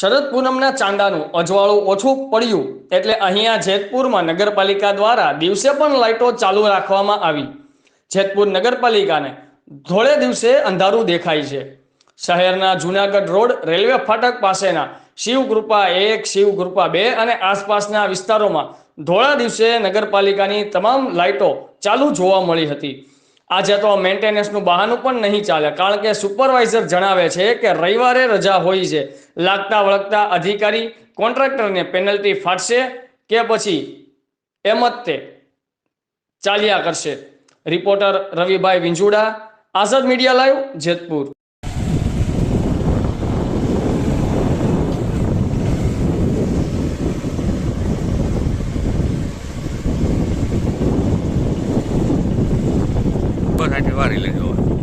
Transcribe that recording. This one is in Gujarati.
શરદ પૂનમના ચાંદાનું અજવાળું ઓછું પડ્યું એટલે અહીંયા જેતપુરમાં નગરપાલિકા દ્વારા દિવસે પણ લાઇટો ચાલુ રાખવામાં આવી. જેતપુર નગરપાલિકાને ધોળે દિવસે અંધારું દેખાય છે. શહેરના જુનાગઢ રોડ રેલવે ફાટક પાસેના શિવકૃપા એક, શિવકૃપા બે અને આસપાસના વિસ્તારોમાં ધોળા દિવસે નગરપાલિકાની તમામ લાઇટો ચાલુ જોવા મળી હતી. આજે તો મેન્ટેનન્સનું બહાનું પણ નહીં ચાલે, કારણ કે સુપરવાઇઝર જણાવે છે કે રવિવારે રજા હોય છે. લાગતા વળગતા અધિકારી કોન્ટ્રાક્ટરને પેનલ્ટી ફાટશે કે પછી એમ જ તે ચાલ્યા કરશે. Reporter Ravibhai Vinjuda Azad media live Jetpur. બસ આટલી વારી લઈ